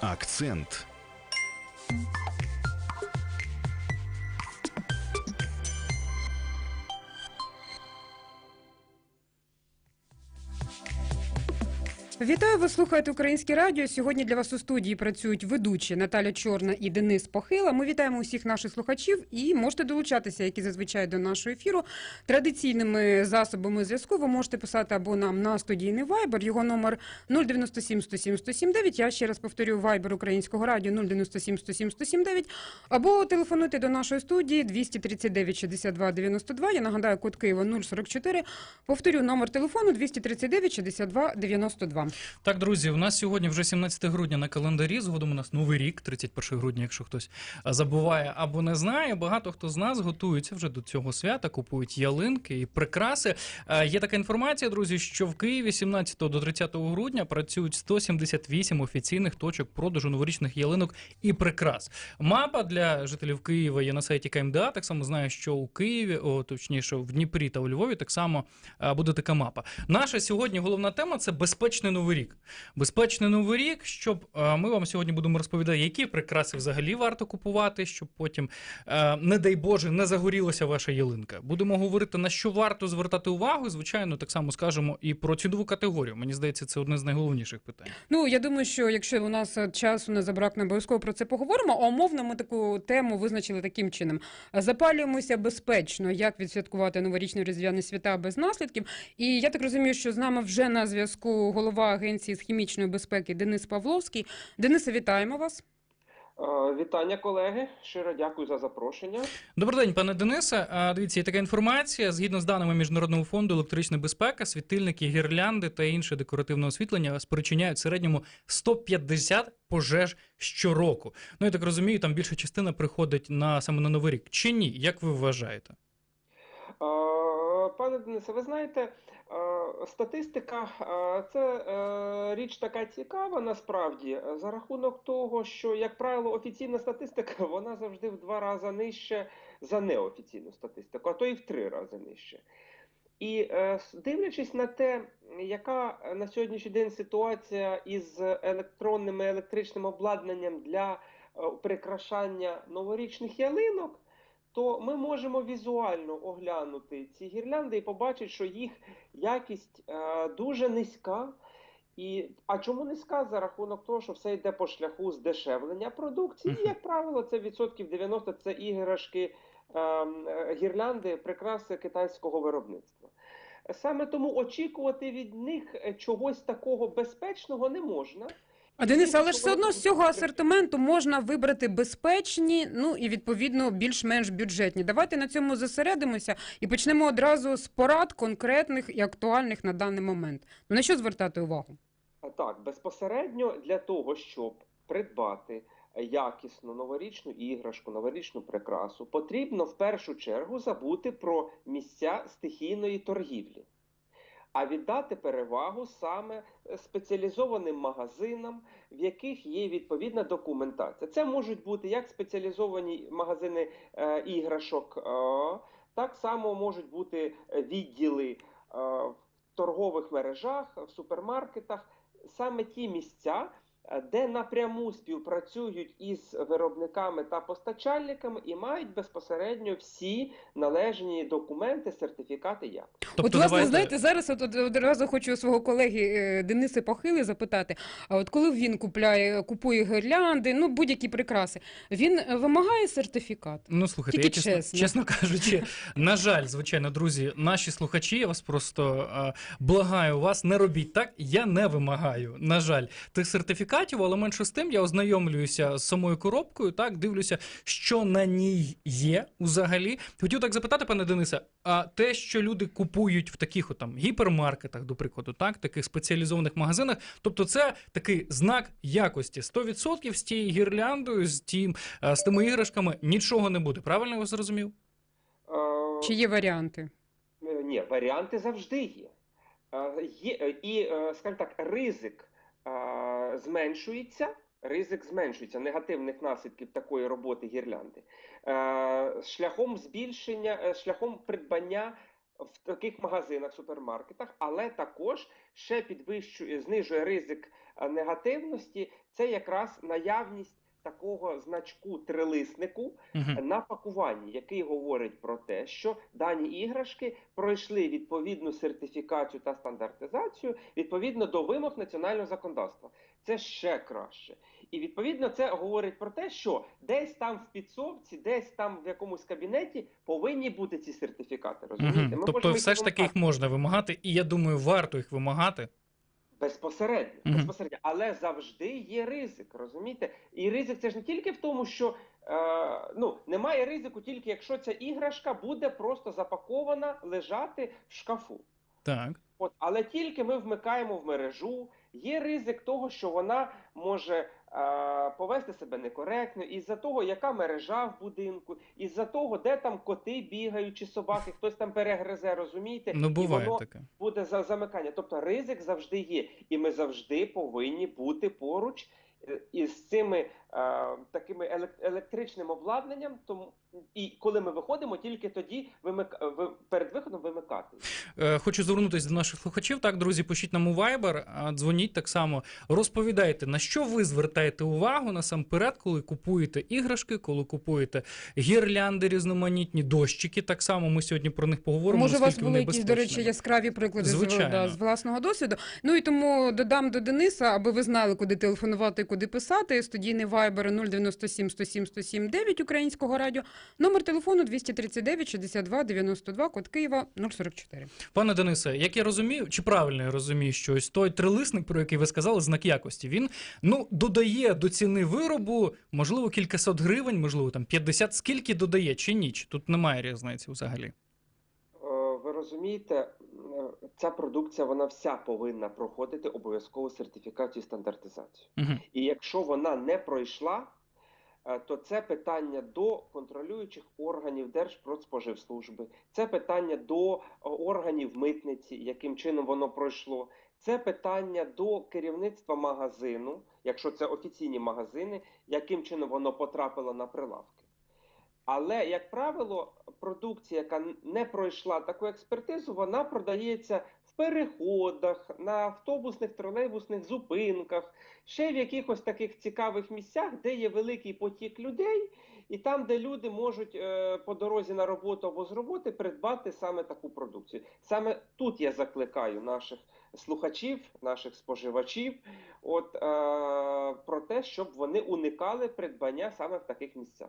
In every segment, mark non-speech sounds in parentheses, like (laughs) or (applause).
Акцент. Вітаю, ви слухаєте Українське радіо. Сьогодні для вас у студії працюють ведучі Наталя Чорна і Денис Похила. Ми вітаємо усіх наших слухачів і можете долучатися, як і зазвичай до нашого ефіру. Традиційними засобами зв'язку ви можете писати або нам на студійний Viber, його номер 097 107 179. Я ще раз повторю Viber Українського радіо 097 107 179. Або телефонуйте до нашої студії 239 62 92. Я нагадаю, код Києва 044. Повторю номер телефону 239 62 92. Так, друзі, у нас сьогодні вже 17 грудня на календарі. Згодом у нас новий рік, 31 грудня, якщо хтось забуває або не знає. Багато хто з нас готується вже до цього свята, купують ялинки і прикраси. Є така інформація, друзі, що в Києві 17 до 30 грудня працюють 178 офіційних точок продажу новорічних ялинок і прикрас. Мапа для жителів Києва є на сайті КМДА. Так само знаю, що у Києві, о, точніше, в Дніпрі та у Львові так само буде така мапа. Наша сьогодні головна тема це безпечний новий рік. Безпечний новий рік, щоб е, ми вам сьогодні будемо розповідати, які прикраси взагалі варто купувати, щоб потім, е, не дай Боже, не загорілася ваша ялинка. Будемо говорити на що варто звертати увагу. Звичайно, так само скажемо і про цінову категорію. Мені здається, це одне з найголовніших питань. Ну я думаю, що якщо у нас е, часу не забракне, обов'язково про це поговоримо. А умовно ми таку тему визначили таким чином: запалюємося безпечно, як відсвяткувати новорічні різдвяні свята без наслідків. І я так розумію, що з нами вже на зв'язку голова агенції з хімічної безпеки Денис Павловський. Денисе, вітаємо вас. Е, Вітання, колеги. Щиро дякую за запрошення. Добрий день, пане Денисе. Дивіться, є така інформація. Згідно з даними Міжнародного фонду електрична безпека, світильники, гірлянди та інше декоративне освітлення спричиняють в середньому 150 пожеж щороку. Ну я так розумію, там більша частина приходить на саме на новий рік. Чи ні? Як ви вважаєте? Е, Пане Денисе, ви знаєте, е, статистика е, це е, річ така цікава насправді за рахунок того, що, як правило, офіційна статистика (laughs) вона завжди в два рази нижче за неофіційну статистику, а то і в три рази нижче. І дивлячись на те, яка на сьогоднішній день ситуація із електронним і електричним обладнанням для прикрашання новорічних ялинок, то ми можемо візуально оглянути ці гірлянди і побачити, що їх якість е, дуже низька. І, а чому низька? За рахунок того, що все йде по шляху здешевлення продукції. І, як правило, це відсотків 90 це іграшки, ем, е, гірлянди, прикраси китайського виробництва. Саме тому очікувати від них е, чогось такого безпечного не можна. А Денис, але ж все одно з цього асортименту можна вибрати безпечні, ну і відповідно більш-менш бюджетні. Давайте на цьому зосередимося і почнемо одразу з порад конкретних і актуальних на даний момент. Ну на що звертати увагу? Так, безпосередньо для того, щоб придбати якісну новорічну іграшку, новорічну прикрасу, потрібно в першу чергу забути про місця стихійної торгівлі, а віддати перевагу саме спеціалізованим магазинам, в яких є відповідна документація. Це можуть бути як спеціалізовані магазини е, іграшок, е, так само можуть бути відділи е, в торгових мережах, в супермаркетах саме ті місця, е, де напряму співпрацюють із виробниками та постачальниками і мають безпосередньо всі належні документи, сертифікати якості. от, власне, знаєте, зараз от, от, одразу хочу свого колеги е, Дениса Похили запитати: а от коли він купляє, купує гірлянди, ну будь-які прикраси, він е, вимагає сертифікат? Ну, слухайте, Тільки я чесно, чесно. чесно кажучи, на жаль, звичайно, друзі, наші слухачі, я вас просто е, благаю вас, не робіть так. Я не вимагаю, на жаль, тих сертифікатів, але менше з тим я ознайомлююся з самою коробкою, так, дивлюся, що на ній є взагалі. Хотів так запитати, пане Денисе, а те, що люди купують в таких там гіпермаркетах, до прикладу, так, таких спеціалізованих магазинах, тобто це такий знак якості. 100% з тією гірляндою, з, тим, е, з тими іграшками нічого не буде. Правильно я вас зрозумів? Е, Чи є варіанти? Е, Ні, варіанти завжди є. Е, є і, скажімо так, ризик зменшується. Ризик зменшується негативних наслідків такої роботи гірлянди е, шляхом збільшення, е, шляхом придбання в таких магазинах, супермаркетах, але також ще підвищує, знижує ризик е, негативності. Це якраз наявність такого значку трилиснику Мгм. на пакуванні, який говорить про те, що дані іграшки пройшли відповідну сертифікацію та стандартизацію відповідно до вимог національного законодавства. Це ще краще. І відповідно це говорить про те, що десь там в підсовці, десь там в якомусь кабінеті повинні бути ці сертифікати. Розумієте? Мгм. Ми Тобто, все ж таки їх можна вимагати, і я думаю, варто їх вимагати. Безпосередньо, Мгм. безпосередньо, але завжди є ризик. Розумієте? І ризик це ж не тільки в тому, що е, ну немає ризику, тільки якщо ця іграшка буде просто запакована лежати в шкафу. Так. От, але тільки ми вмикаємо в мережу, є ризик того, що вона може повести себе некоректно, із-за того, яка мережа в будинку, із-за того, де там коти бігають чи собаки, хтось там перегризе, розумієте? Ну, І воно таке. буде за замикання. Тобто ризик завжди є, і ми завжди повинні бути поруч е, із цими такими елек- електричним обладнанням. Тому і коли ми виходимо, тільки тоді вимик... перед виходом вимикати. Е, Хочу звернутися до наших слухачів. Так, друзі, пишіть нам у Viber, а, дзвоніть так само. Розповідайте, на що ви звертаєте увагу насамперед, коли купуєте іграшки, коли купуєте гірлянди різноманітні, дощики. Так само ми сьогодні про них поговоримо. Може, у вас були якісь, до речі, яскраві приклади з, да, з власного досвіду. Ну і тому додам до Дениса, аби ви знали, куди телефонувати куди писати. Студійний вайбер 097 107 107 9 українського радіо. Номер телефону 239 62 92, код Києва 044. Пане Денисе, як я розумію, чи правильно я розумію, що ось той трилисник, про який ви сказали, знак якості, він ну додає до ціни виробу, можливо, кількасот гривень, можливо, там 50, скільки додає чи ні? Чи тут немає різниці взагалі? Е, Ви розумієте, ця продукція вона вся повинна проходити обов'язкову сертифікацію і стандартизацію. Угу. І якщо вона не пройшла, е, то це питання до контролюючих органів Держпродспоживслужби, це питання до е, органів митниці, яким чином воно пройшло. Це питання до керівництва магазину, якщо це офіційні магазини, яким чином воно потрапило на прилавки. Але, як правило, продукція, яка не пройшла таку експертизу, вона продається в переходах, на автобусних, тролейбусних зупинках, ще в якихось таких цікавих місцях, де є великий потік людей, і там, де люди можуть е, по дорозі на роботу або з роботи придбати саме таку продукцію. Саме тут я закликаю наших слухачів, наших споживачів, от е, про те, щоб вони уникали придбання саме в таких місцях.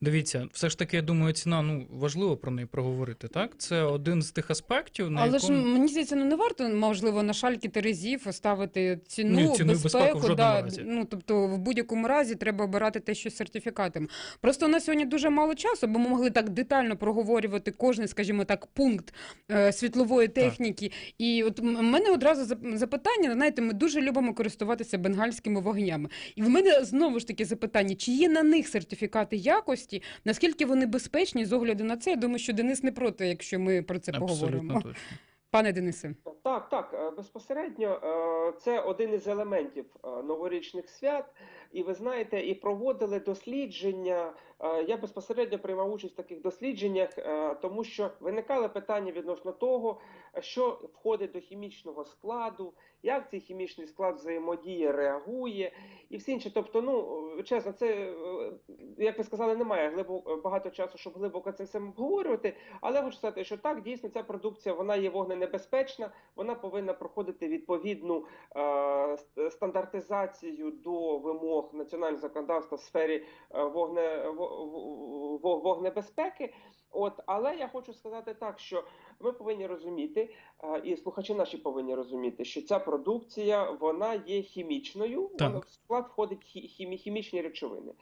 Дивіться, все ж таки, я думаю, ціна ну важливо про неї проговорити. Так, це один з тих аспектів, на Але якому... ж мені здається, ну не варто можливо на шальки терезів ставити ціну, Ні, ціну безпеку безпеку. в жодному да, разі. ну тобто, в будь-якому разі треба обирати те, що з сертифікатом. Просто у нас сьогодні дуже мало часу, бо ми могли так детально проговорювати кожен, скажімо так, пункт е, світлової техніки. І от в мене одразу зап- запитання. Знаєте, ми дуже любимо користуватися бенгальськими вогнями. І в мене знову ж таки запитання: чи є на них сертифікати якості? Наскільки вони безпечні з огляду на це? Я думаю, що Денис не проти, якщо ми про це Абсолютно поговоримо. точно. (laughs) Пане Денисе, Так, так, е, безпосередньо е, це один із елементів е, новорічних свят. І ви знаєте, і проводили дослідження. Е, Я безпосередньо приймав участь в таких дослідженнях, е, тому що виникали питання відносно того, що входить до хімічного складу, як цей хімічний склад взаємодіє, реагує і все інше. Тобто, ну чесно, це е, як ви сказали, немає глибоко багато часу, щоб глибоко це все обговорювати. Але хочу сказати, що так дійсно ця продукція вона є вогненебезпечна, вона повинна проходити відповідну е, стандартизацію до вимог національного законодавства в сфері вогне, во- во- во- вогнебезпеки. От, але я хочу сказати так, що ми повинні розуміти, е, і слухачі наші повинні розуміти, що ця продукція вона є хімічною, Так. вона в склад входить хімі- хімічні речовини.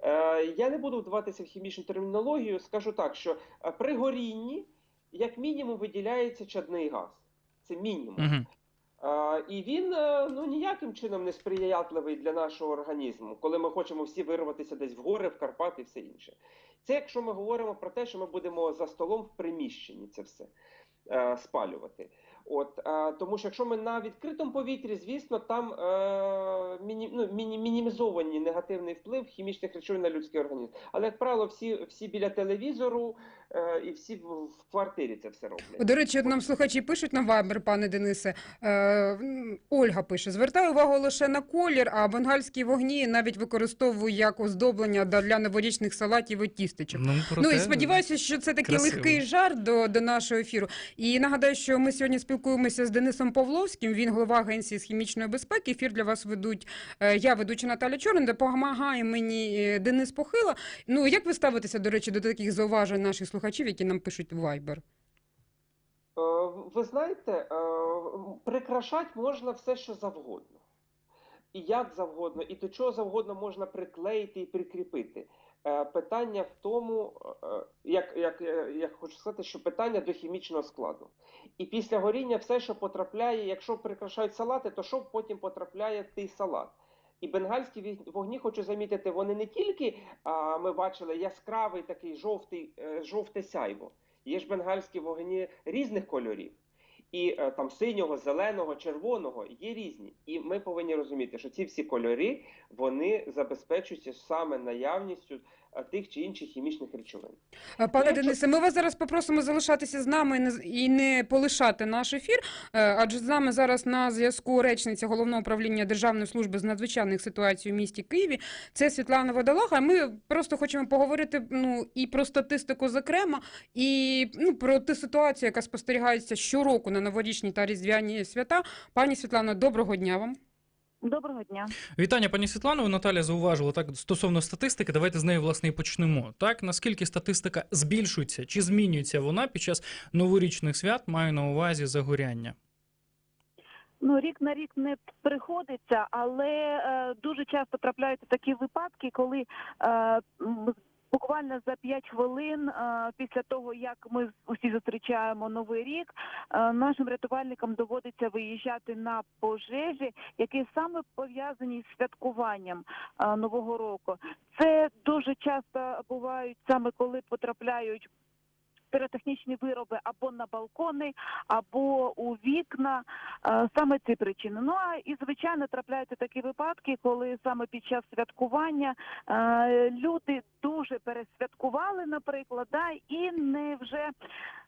Е, Я не буду вдаватися в хімічну термінологію, скажу так, що е, при горінні як мінімум виділяється чадний газ. Це мінімум. Угу. І він е, ну ніяким чином не сприятливий для нашого організму, коли ми хочемо всі вирватися десь в гори, в Карпати і все інше. Це якщо ми говоримо про те, що ми будемо за столом в приміщенні це все е, спалювати. От, е, тому що якщо ми на відкритому повітрі, звісно, там е, міні, ну, міні, мінімізований негативний вплив хімічних речовин на людський організм. Але, як правило, всі, всі біля телевізору, е, і всі в, в квартирі це все роблять. До речі, от нам слухачі пишуть на Viber, пане Денисе. Е, Ольга пише: звертаю увагу лише на колір, а бенгальські вогні навіть використовую як оздоблення для новорічних салатів і тістечок. Ну, Ну і сподіваюся, що це такий красиво. легкий жарт до, до нашого ефіру. І нагадаю, що ми сьогодні спілкуємося з Денисом Павловським. Він голова агенції з хімічної безпеки. Ефір для вас ведуть е, я, ведуча Наталя Чорн, допомагає мені е, Денис Похила. Ну як ви ставитеся, до речі, до таких зауважень наших слухачів, які нам пишуть в Viber? Е, Ви знаєте, прикрашати можна все, що завгодно. І як завгодно, і до чого завгодно можна приклеїти і прикріпити. Е, Питання в тому, е, як, як, е, як хочу сказати, що питання до хімічного складу. І після горіння все, що потрапляє, якщо прикрашають салати, то що потім потрапляє той салат? І бенгальські вогні, хочу замітити, вони не тільки а, ми бачили яскравий такий жовтий, е, жовте сяйво. Є ж бенгальські вогні різних кольорів. І е, там синього, зеленого, червоного є різні. І ми повинні розуміти, що ці всі кольори вони забезпечуються саме наявністю тих чи інших хімічних речовин. Е, Пане якщо- Денисе, ми вас зараз попросимо залишатися з нами і не з- не полишати наш ефір, е, адже з нами зараз на зв'язку речниця головного управління Державної служби з надзвичайних ситуацій у місті Києві. Це Світлана Водолага. Ми просто хочемо поговорити ну і про статистику, зокрема, і ну про ту ситуацію, яка спостерігається щороку на новорічні та різдвяні свята. Пані Світлано, доброго дня вам. Доброго дня. Вітання, пані Світлано. Наталя зауважила так стосовно статистики. Давайте з неї власне і почнемо. Так наскільки статистика збільшується чи змінюється вона під час новорічних свят? Маю на увазі загоряння. Ну, рік на рік не приходиться, але е, дуже часто трапляються такі випадки, коли е, буквально за 5 хвилин е, після того, як ми усі зустрічаємо новий рік, е, нашим рятувальникам доводиться виїжджати на пожежі, які саме пов'язані з святкуванням е, нового року. Це дуже часто бувають саме коли потрапляють. Піротехнічні вироби або на балкони, або у вікна, Е, саме ці причини. Ну а і звичайно трапляються такі випадки, коли саме під час святкування е, люди дуже пересвяткували, наприклад, да, і не вже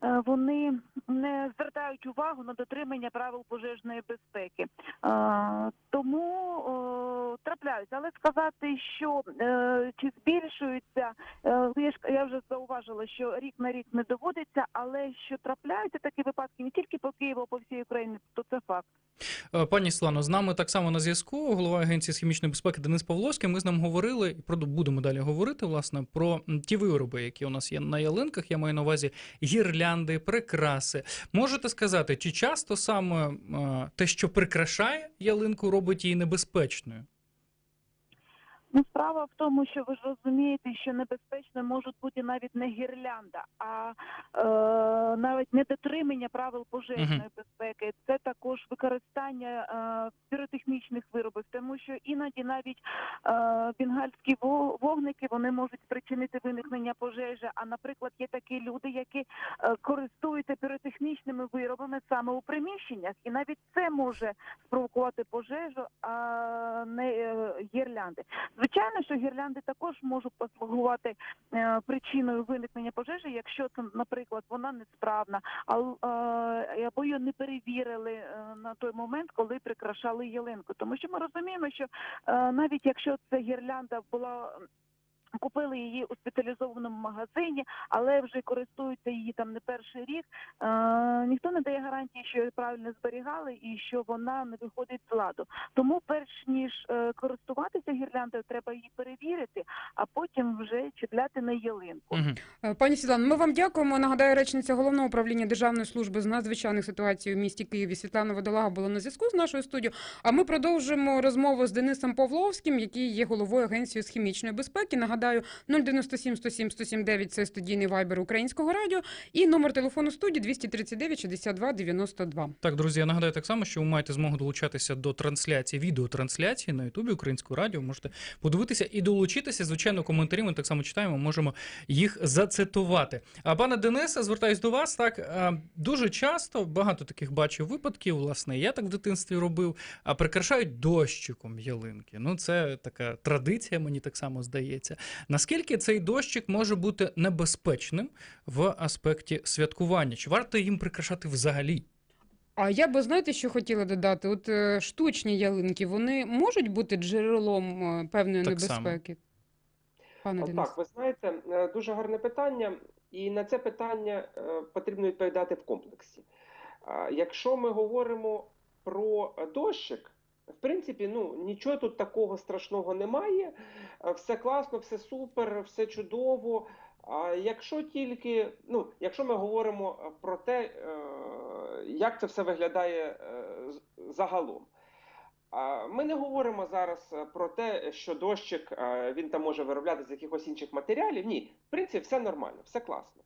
вони не звертають увагу на дотримання правил пожежної безпеки. Е, тому е, трапляються, але сказати, що е, чи збільшуються, е, я вже зауважила, що рік на рік не доводиться, але що трапляються такі випадки не тільки по Києву, а по всій Україні, то це факт. Е, Пані Світлано, з нами так само на зв'язку голова агенції з хімічної безпеки Денис Павловський. Ми з ним говорили і будемо далі говорити власне про ті вироби, які у нас є на ялинках. Я маю на увазі гірлянди, прикраси. Можете сказати, чи часто саме е, те, що прикрашає ялинку, робить її небезпечною? Ну, справа в тому, що ви ж розумієте, що небезпечно можуть бути навіть не гірлянда, а е, навіть недотримання правил пожежної безпеки. Це також використання е, піротехнічних виробів, тому що іноді навіть е, бенгальські вогники вони можуть спричинити виникнення пожежі. А наприклад, є такі люди, які е, користуються піротехнічними виробами саме у приміщеннях, і навіть це може спровокувати пожежу, а не е, гірлянди. Звичайно, що гірлянди також можуть послугувати е, причиною виникнення пожежі, якщо це, наприклад, вона несправна, е, або її не перевірили е, на той момент, коли прикрашали ялинку. Тому що ми розуміємо, що навіть якщо ця гірлянда була. Купили її у спеціалізованому магазині, але вже користуються її там не перший рік. Е, ніхто не дає гарантії, що її правильно зберігали і що вона не виходить з ладу. Тому, перш ніж е, користуватися гірляндою, треба її перевірити, а потім вже чіпляти на ялинку. Е, Пані Світлано, ми вам дякуємо. Нагадаю, речниця головного управління Державної служби з надзвичайних ситуацій у місті Києві Світлана Водолага була на зв'язку з нашою студією. А ми продовжимо розмову з Денисом Павловським, який є головою агенції з хімічної безпеки. Нагадаю, 097 107 179 – це студійний вайбер українського радіо, і номер телефону студії 239 62 92. Так, друзі, я нагадаю так само, що ви маєте змогу долучатися до трансляції, відеотрансляції на Ютубі Українського радіо. Можете подивитися і долучитися. Звичайно, коментарі ми так само читаємо, можемо їх зацитувати. А пане Денисе, звертаюсь до вас. Так дуже часто багато таких бачив випадків. Власне, я так в дитинстві робив. А прикрашають дощиком ялинки. Ну, це така традиція, мені так само здається. Наскільки цей дощик може бути небезпечним в аспекті святкування? Чи варто їм прикрашати взагалі? А я би знаєте, що хотіла додати? От е, штучні ялинки, вони можуть бути джерелом е, певної Так само. небезпеки? Пане Денис. Так, ви знаєте, е, дуже гарне питання, і на це питання е, потрібно відповідати в комплексі. Якщо ми говоримо про дощик, в принципі, ну нічого тут такого страшного немає. Е, Все класно, все супер, все чудово. А якщо тільки, ну, якщо ми говоримо е, про те, е, як це все виглядає загалом. Ми не говоримо зараз про те, що дощик він там може виробляти з якихось інших матеріалів. Ні, в принципі, все нормально, все класно.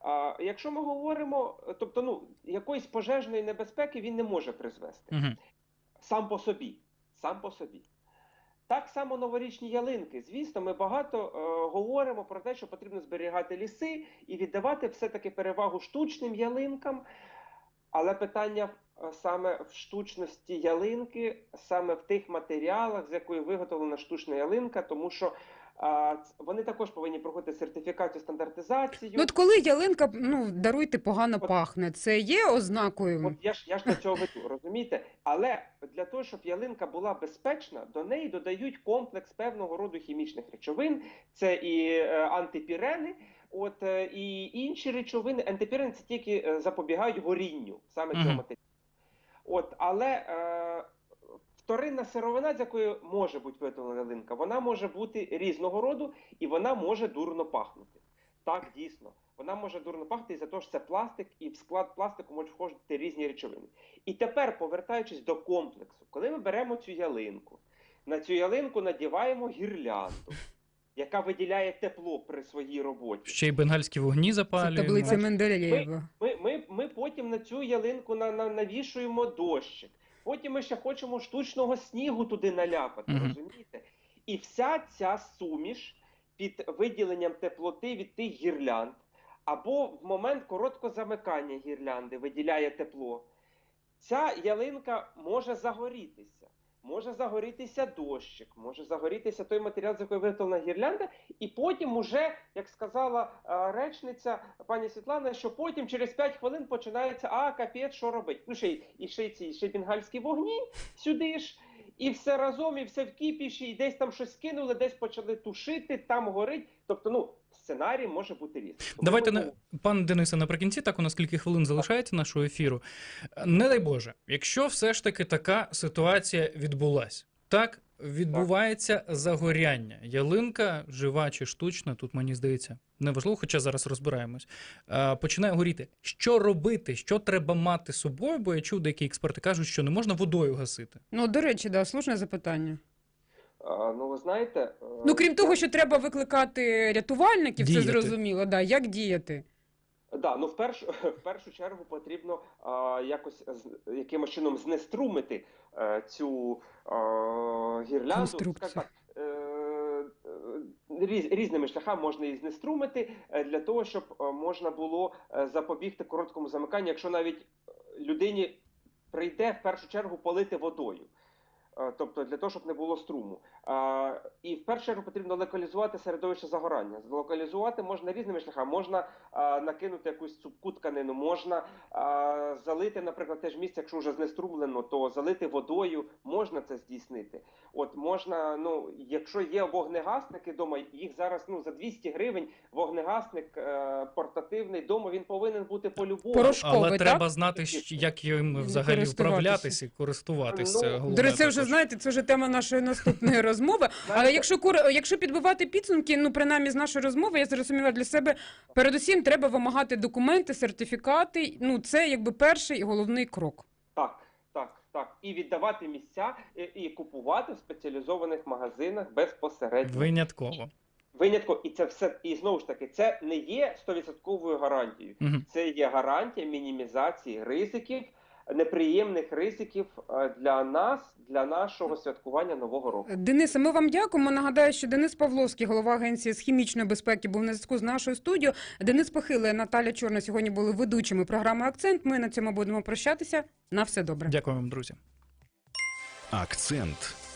А якщо ми говоримо, тобто, ну, якоїсь пожежної небезпеки він не може призвести Угу. Сам по собі. Сам по собі. Так само новорічні ялинки. Звісно, ми багато е, говоримо про те, що потрібно зберігати ліси і віддавати все-таки перевагу штучним ялинкам. Але питання е, саме в штучності ялинки, саме в тих матеріалах, з якої виготовлена штучна ялинка, тому що е, вони також повинні проходити сертифікацію, стандартизацію. Ну, от коли ялинка, ну, даруйте, погано От- пахне, це є ознакою? От я ж я ж до цього веду, розумієте? Але для того, щоб ялинка була безпечна, до неї додають комплекс певного роду хімічних речовин. Це і е, антипірени, от е, і інші речовини. Антипірени це тільки е, запобігають горінню саме цього матеріалу. От, але е, вторинна сировина, з якої може бути виготовлена ялинка, вона може бути різного роду і вона може дурно пахнути. Так, дійсно. Вона може дурно пахнути із-за того, що це пластик, і в склад пластику можуть входити різні речовини. І тепер, повертаючись до комплексу, коли ми беремо цю ялинку, на цю ялинку надіваємо гірлянду, яка виділяє тепло при своїй роботі. Ще й бенгальські вогні Це таблиця Менделєєва. Ми, ми, ми потім на цю ялинку на, на, навішуємо дощик. Потім ми ще хочемо штучного снігу туди наляпати, Мгм. розумієте? І вся ця суміш під виділенням теплоти від тих гірлянд, або в момент короткого замикання гірлянди виділяє тепло. Ця ялинка може загорітися. Може загорітися дощик, може загорітися той матеріал, з якої виготовлена гірлянда, і потім уже, як сказала е, речниця пані Світлана, що потім через 5 хвилин починається а капець, що робить. Ну ще й і ще ці ще бенгальські вогні сюди ж, і все разом, і все в кіпіші, і десь там щось кинули, десь почали тушити, там горить. Тобто, ну сценарій може бути різний. Давайте не пане Денисе, наприкінці, так у нас кілька хвилин залишається нашого ефіру. Не дай Боже, якщо все ж таки така ситуація відбулась, так відбувається загоряння. Ялинка, жива чи штучна, тут мені здається, неважливо, хоча зараз розбираємось. Починає горіти. Що робити? Що треба мати з собою? Бо я чув, деякі експерти кажуть, що не можна водою гасити. Ну, до речі, да, слушне запитання. А, ну ви знаєте, е, Ну, крім того, що треба викликати рятувальників, це зрозуміло. Да. Як діяти? Да, ну в першу, (laughs) в першу чергу потрібно а, якось з, якимось чином знеструмити е, цю а, гірлянду. Так, е, різ, різними шляхами можна її знеструмити для того, щоб можна було запобігти короткому замиканню, якщо навіть людині прийде в першу чергу полити водою. Е, Тобто для того, щоб не було струму. І в першу чергу потрібно локалізувати середовище загорання. Локалізувати можна різними шляхами. Можна накинути якусь цупку тканину, можна залити, наприклад, те ж місце, якщо вже знеструмлено, то залити водою, можна це здійснити. От можна, ну, якщо є вогнегасники вдома, їх зараз ну, за 200 гривень вогнегасник е, портативний вдома, він повинен бути по-любому. Але так? треба знати, як їм взагалі управлятися і користуватися. Ну, головне це вже також. Знаєте, це вже тема нашої наступної розмови. Але якщо кор- якщо підбивати підсумки, ну принаймні з нашої розмови, я зрозуміла для себе. Передусім, треба вимагати документи, сертифікати. Ну це якби перший і головний крок. Так, так, так. І віддавати місця, і, і купувати в спеціалізованих магазинах безпосередньо. Винятково. Винятко, і це все, і знову ж таки, це не є 100% гарантією. Мгм. Це є гарантія мінімізації ризиків, неприємних ризиків е, для нас, для нашого святкування нового року. Денисе, ми вам дякуємо. Нагадаю, що Денис Павловський, голова агенції з хімічної безпеки, був на зв'язку з нашою студією. Денис Похиле, Наталя Чорна сьогодні були ведучими програми Акцент. Ми на цьому будемо прощатися. На все добре. Дякую вам, друзі. Акцент.